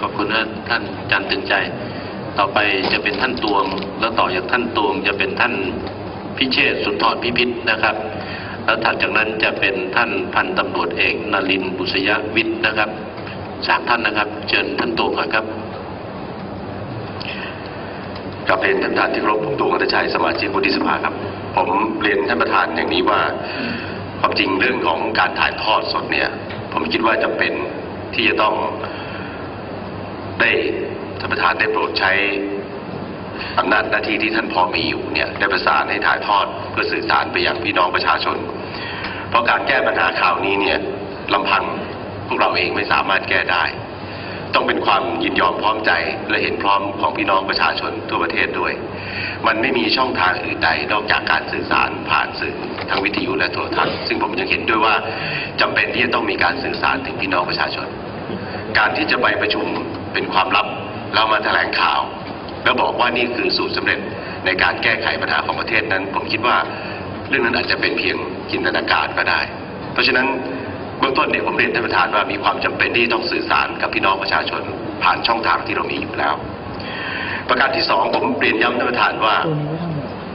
ขอบคุณนะท่านจันตึงใจ ต่อไปจะเป็นท่านตวง แล้วต่อจากท่านตวงจะเป็นท่านพิเชษสุนทรพิพิธนะครับ แล้วถัดจากนั้นจะเป็นท่านพันตำรวจเอกนลินบุษยวิทย์นะครับสามท่านนะครับ เชิญท่านตวงก่อนครับกับเรียนท่านประธานที่เคารพผมตูงอัตชัยสมาชิกวุฒิสภาครับ ผมเรียนท่านประธานอย่างนี้ว่าความจริงเรื่องของการถ่ายทอดสดเนี่ย ผมคิดว่าจะเป็นที่จะต้อง ได้ท่านประธานได้โปรดใช้อำนาจหน้าที่ที่ท่านพอมีอยู่เนี่ยได้ประสานให้ถ่ายทอดเพื่อสื่อสารไปยังพี่น้องประชาชน เพราะการแก้ปัญหาข่าวนี้เนี่ยลำพังพวกเราเองไม่สามารถแก้ได้ ต้องเป็นความยินยอมพร้อมใจและเห็นพร้อมของพี่น้องประชาชนทั่วประเทศด้วย มันไม่มีช่องทางอื่นใดนอกจากการสื่อสารผ่านสื่อทางวิทยุและโทรทัศน์ซึ่งผมยังเห็นด้วยว่าจำเป็นที่จะต้องมีการสื่อสารถึงพี่น้องประชาชน การที่จะไปประชุม เป็นความลับแล้วมาแถลงข่าว แล้วบอกว่านี่คือสูตรสำเร็จในการแก้ไขปัญหาของประเทศนั้น ผมคิดว่าเรื่องนั้นอาจจะเป็นเพียงจินตนาการก็ได้ เพราะฉะนั้นเบื้องต้นเนี่ยผมเรียนท่านประธานว่ามีความจำเป็นที่ต้องสื่อสารกับพี่น้องประชาชนผ่านช่องทางที่เรามีอยู่แล้ว ประการที่สองผมเรียนย้ำท่านประธานว่า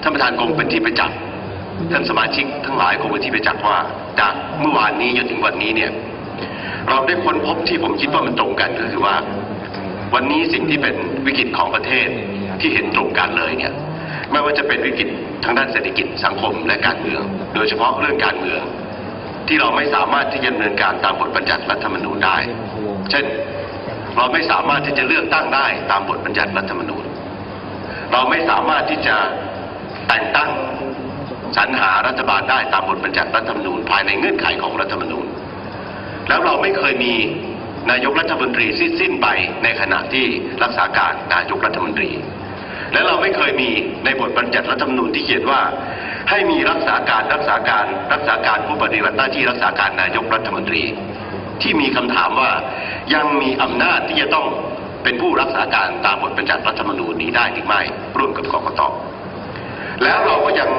ท่านประธานคงเป็นที่ประจักษ์ท่านสมาชิกทั้งหลายคงเป็นที่ประจักษ์ว่าจากเมื่อวานนี้จนถึงวันนี้เนี่ยเราได้ค้นพบที่ผมคิดว่ามันตรงกันก็คือว่า วันนี้สิ่งที่เป็นวิกฤตของประเทศที่เห็นตรงกันเลยเนี่ยไม่ว่าจะเป็นวิกฤตทางด้านเศรษฐกิจสังคมและการเมือง โดยเฉพาะเรื่องการเมือง ที่เราไม่สามารถที่จะดำเนินการตามบทบัญญัติรัฐธรรมนูญได้ เช่น เราไม่สามารถที่จะเลือกตั้งได้ตามบทบัญญัติรัฐธรรมนูญ เราไม่สามารถที่จะแต่งตั้งสรรหารัฐบาลได้ตามบทบัญญัติรัฐธรรมนูญภายในเงื่อนไขของรัฐธรรมนูญ แล้วเราไม่เคยมี นายกรัฐมนตรีสิ้นไปในขณะที่รักษาการนายกรัฐมนตรี และเราไม่เคยมีในบทบัญญัติรัฐธรรมนูญที่เขียนว่า ให้มีรักษาการรักษาการรักษาการผู้ปฏิบัติหน้าที่รักษาการนายกรัฐมนตรี ที่มีคำถามว่ายังมีอำนาจที่จะต้องเป็นผู้รักษาการตามบทบัญญัติรัฐธรรมนูญนี้ได้หรือไม่ร่วมกับกกตแล้วเราก็ยัง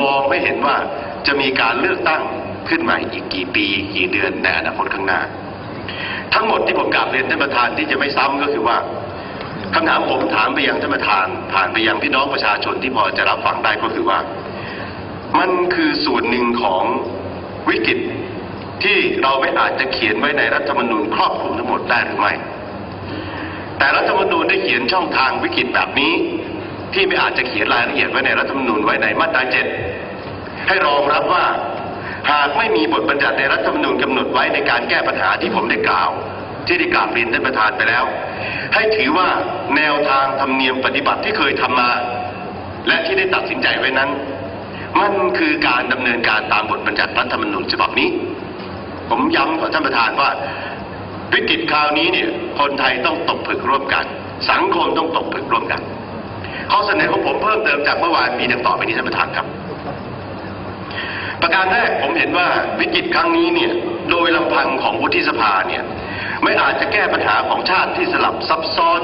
มองไม่เห็นว่าจะมีการเลือกตั้งขึ้นใหม่อีกกี่ปีกี่เดือนในอนาคตข้างหน้า ทั้งหมดที่ผมกราบเรียนท่านประธานที่จะไม่ซ้ำก็คือว่าคำถามผมถามไปยังท่านประธาน ผ่านไปยังพี่น้องประชาชนที่พอจะรับฟังได้ก็คือว่า มันคือส่วนหนึ่งของวิกฤตที่เราไม่อาจจะเขียนไว้ในรัฐธรรมนูญครอบคลุมทั้งหมดได้หรือไม่ แต่รัฐธรรมนูญได้เขียนช่องทางวิกฤตแบบนี้ ที่ไม่อาจจะเขียนรายละเอียดไว้ในรัฐธรรมนูญไว้ในมาตราเจ็ดให้รองรับว่า หากไม่มีบทบัญญัติในรัฐธรรมนูญกำหนดไว้ในการแก้ปัญหาที่ผมได้กล่าว ที่ได้กราบเรียนท่านประธานไปแล้ว ให้ถือว่าแนวทางธรรมเนียมปฏิบัติที่เคยทำมา และที่ได้ตัดสินใจไว้นั้น มันคือการดำเนินการตามบทบัญญัติรัฐธรรมนูญฉบับนี้ ผมย้ำกับท่านประธานว่าวิกฤตคราวนี้เนี่ยคนไทยต้องตกผลึกร่วมกัน สังคมต้องตกผลึกร่วมกันข้อเสนอของผมเพิ่มเติมจากเมื่อวานมีดังต่อไปนี้ท่านประธานครับ ประการแรกผมเห็นว่าวิกฤตครั้งนี้เนี่ยโดยลำพังของวุฒิสภาเนี่ยไม่อาจจะแก้ปัญหาของชาติที่สลับซับซ้อน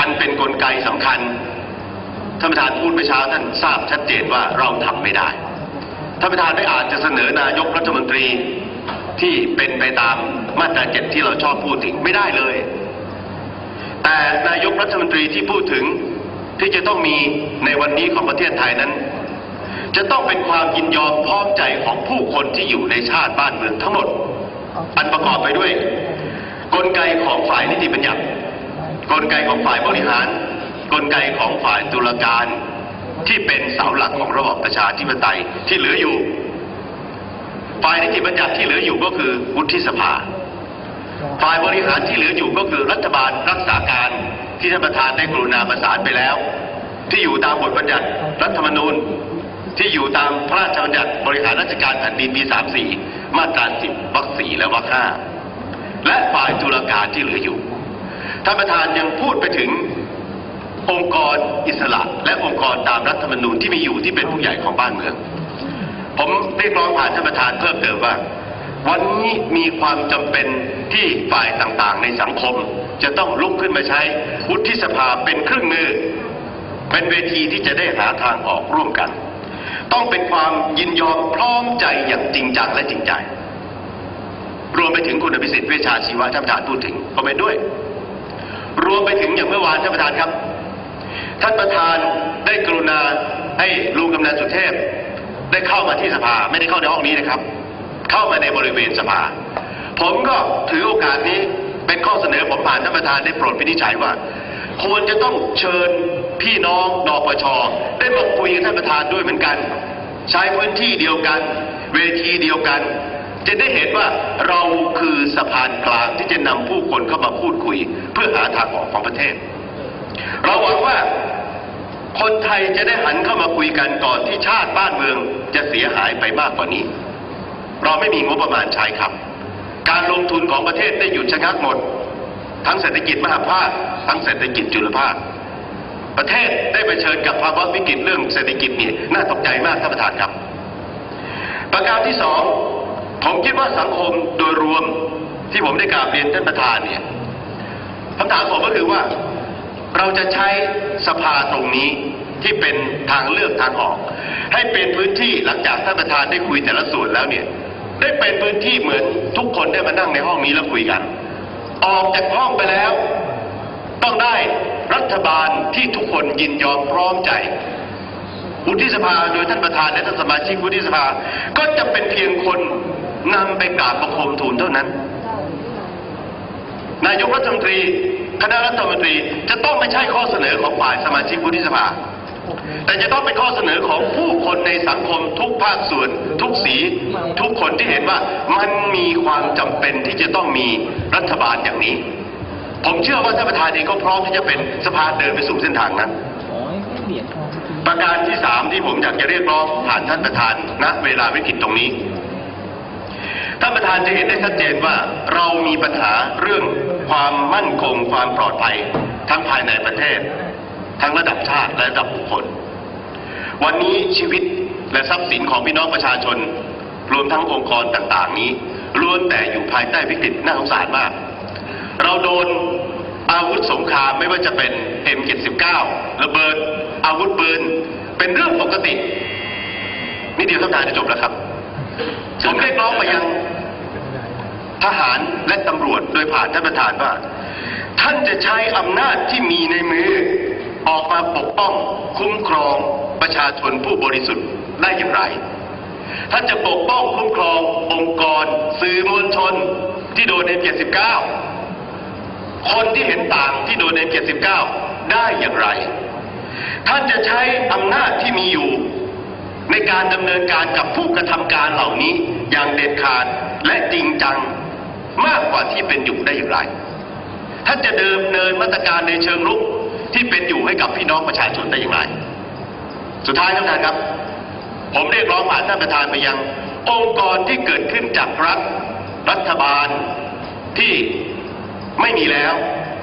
อันเป็นนกลไกสำคัญท่านประธานพูดไปเช้าท่านทราบชัดเจนว่าเราทำไม่ได้ท่านประธานไม่อาจจะเสนอนายกรัฐมนตรีที่เป็นไปตามมาตราเจ็ดที่เราชอบพูดถึงไม่ได้เลย แต่นายกรัฐมนตรีที่พูดถึงที่จะต้องมีในวันนี้ของประเทศไทยนั้น จะต้องเป็นความยินยอมพร้อมใจของผู้คนที่อยู่ในชาติบ้านเมืองทั้งหมด อันประกอบไปด้วย กลไกของฝ่ายนิติบัญญัติ กลไกของฝ่ายบริหาร กลไกของฝ่ายตุลาการที่เป็นเสาหลักของระบอบประชาธิปไตยที่เหลืออยู่ ฝ่ายนิติบัญญัติที่เหลืออยู่ก็คือวุฒิสภา ฝ่ายบริหารที่เหลืออยู่ก็คือรัฐบาลรักษาการที่ท่านประธานได้กรุณาประสานไปแล้ว ที่อยู่ตามบทบัญญัติรัฐธรรมนูญ ที่อยู่ตามพระราชบัญญัติบริหารราชการแผ่นดินปี 34 มาตรา 10วรรคสี่และวรรคห้าและฝ่ายตุลาการที่เหลืออยู่ ท่านประธานยังพูดไปถึงองค์กรอิสระ และองค์กรตามรัฐธรรมนูญที่มีอยู่ที่เป็นผู้ใหญ่ของบ้านเมือง ผมเรียกร้องผ่านท่านประธานเพิ่มเติมว่า วันนี้มีความจำเป็นที่ฝ่ายต่างๆ ในสังคม จะต้องลุกขึ้นมาใช้วุฒิสภาเป็นเครื่องมือ เป็นเวทีที่จะได้หาทางออกร่วมกัน ต้องเป็นความยินยอมพร้อมใจอย่างจริงจังและจริงใจ รวมไปถึงคุณอภิสิทธิ์เวชชาชีวะท่านประธานพูดถึงผมเห็นด้วย รวมไปถึงอย่างเมื่อวานท่านประธานครับ ท่านประธานได้กรุณาให้ลุงกำนันสุเทพ ได้เข้ามาที่สภาไม่ได้เข้าในห้องนี้นะครับ เข้ามาในบริเวณสภา ผมก็ถือโอกาสนี้เป็นข้อเสนอผมผ่านท่านประธานได้โปรดวินิจฉัยว่า ควรจะต้องเชิญพี่น้องนปชได้มาคุยกับท่านประธานด้วยเหมือนกัน ใช้พื้นที่เดียวกัน เวทีเดียวกัน จะได้เห็นว่าเราคือสะพานกลางที่จะนำผู้คนเข้ามาพูดคุย เพื่อหาทางออกของประเทศ เราหวังว่าคนไทยจะได้หันเข้ามาคุยกันก่อนที่ชาติบ้านเมืองจะเสียหายไปมากกว่านี้ เราไม่มีงบประมาณใช้ครับ การลงทุนของประเทศได้หยุดชะงักหมด ทั้งเศรษฐกิจมหาภาค ทั้งเศรษฐกิจจุลภาค ประเทศได้ไปเชิญกับภาวะวิกฤตเรื่องเศรษฐกิจนี่น่าตกใจมากท่านประธานครับ ประการที่สองผมคิดว่าสังคมโดยรวมที่ผมได้กราบเรียนท่านประธานเนี่ยคำถามผมก็คือว่า เราจะใช้สภาตรงนี้ที่เป็นทางเลือกทางออก ให้เป็นพื้นที่หลังจากท่านประธานได้คุยแต่ละส่วนแล้วเนี่ยได้เป็นพื้นที่เหมือนทุกคนได้มานั่งในห้องนี้แล้วคุยกัน ออกจากห้องไปแล้ว ต้องได้รัฐบาลที่ทุกคนยินยอมพร้อมใจวุฒิสภาโดยท่านประธานและท่านสมาชิกวุฒิสภา ก็จะเป็นเพียงคนนำไปกราบประคมทูลเท่านั้น นายกรัฐมนตรี คณะรัฐมนตรีจะต้องไม่ใช่ข้อเสนอของฝ่ายสมาชิกวุฒิสภา แต่จะต้องเป็นข้อเสนอของผู้คนในสังคมทุกภาคส่วน ทุกสี ทุกคนที่เห็นว่ามันมีความจำเป็นที่จะต้องมีรัฐบาลอย่างนี้ ผมเชื่อว่าท่านประธานเองก็พร้อมที่จะเป็นสะพาเดินไปสู่เส้นทางนั้นประการที่สามที่ผมอยากจะเรียกร้องผ่านท่านประธานณเวลาวิกฤตตรงนี้ท่านประธานจะเห็นได้ชัดเจนว่าเรามีปัญหาเรื่องความมั่นคงความปลอดภัยทั้งภายในประเทศ ทั้งระดับชาติและระดับบุคคล วันนี้ชีวิตและทรัพย์สินของพี่น้องประชาชน รวมทั้งองค์กรต่างๆ นี้ล้วนแต่อยู่ภายใต้วิกฤตน่าสงสารมาก เราโดนอาวุธสงครามไม่ว่าจะเป็น M79 ระเบิด อาวุธปืน เป็นเรื่องปกติ นี่เดียวท่านประธานจะจบแล้วครับผมเรียกร้องไปยังทหารและตำรวจโดยผ่านท่านประธานว่า ท่านจะใช้อำนาจที่มีในมือ ออกมาปกป้องคุ้มครองประชาชนผู้บริสุทธิ์ได้อย่างไร ท่านจะปกป้องคุ้มครององค์กร สื่อมวลชนที่โดนใน79คนที่เห็นต่างที่โดนใน79ได้อย่างไร ท่านจะใช้อำนาจที่มีอยู่ ในการดำเนินการกับผู้กระทำการเหล่านี้อย่างเด็ดขาดและจริงจังมากกว่าที่เป็นอยู่ได้อย่างไร ท่านจะเดิมเนินมาตรการในเชิงรุก ที่เป็นอยู่ให้กับพี่น้องประชาชนได้อย่างไร สุดท้ายท่านประธานครับ ผมเรียกร้องผ่านท่านประธานไปยัง องค์กรที่เกิดขึ้นจากรัฐรัฐบาลที่ไม่มีแล้ว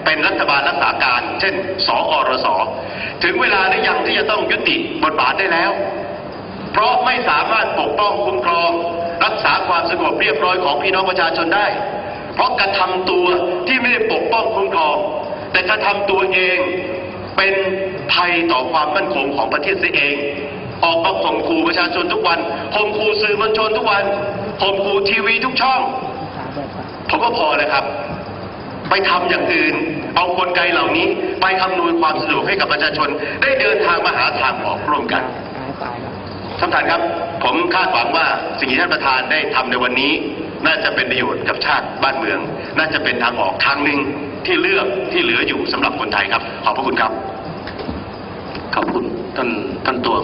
เป็นรัฐบาลรักษาการ เช่น สอรส ถึงเวลาหรือยังที่จะต้องยุติบทบาทได้แล้ว เพราะไม่สามารถปกป้องคุ้มครอง รักษาความสงบเรียบร้อยของพี่น้องประชาชนได้ เพราะกระทำตัวที่ไม่ได้ปกป้องคุ้มครอง แต่กระทำตัวเอง ภัยต่อความมั่นคงของประเทศเสียเอง ออกมาข่มขู่ประชาชนทุกวันข่มขู่สื่อมวลชนทุกวันข่มขู่ทีวีทุกช่องขาแบบว่าผมก็พอเลยครับ ไปทำอย่างอื่น เอากลไกเหล่านี้ ไปอำนวยความสะดวกให้กับประชาชน ได้เดินทางมาหาทางออกร่วมกันท่านประธานครับ ผมคาดหวังว่าสิ่งที่ท่านประธานได้ทำในวันนี้ น่าจะเป็นประโยชน์กับชาติบ้านเมือง น่าจะเป็นทางออกทางหนึ่งที่เลือกที่เหลืออยู่สำหรับคนไทยครับ ขอบพระคุณครับ ขอบคุณท่านท่านตวง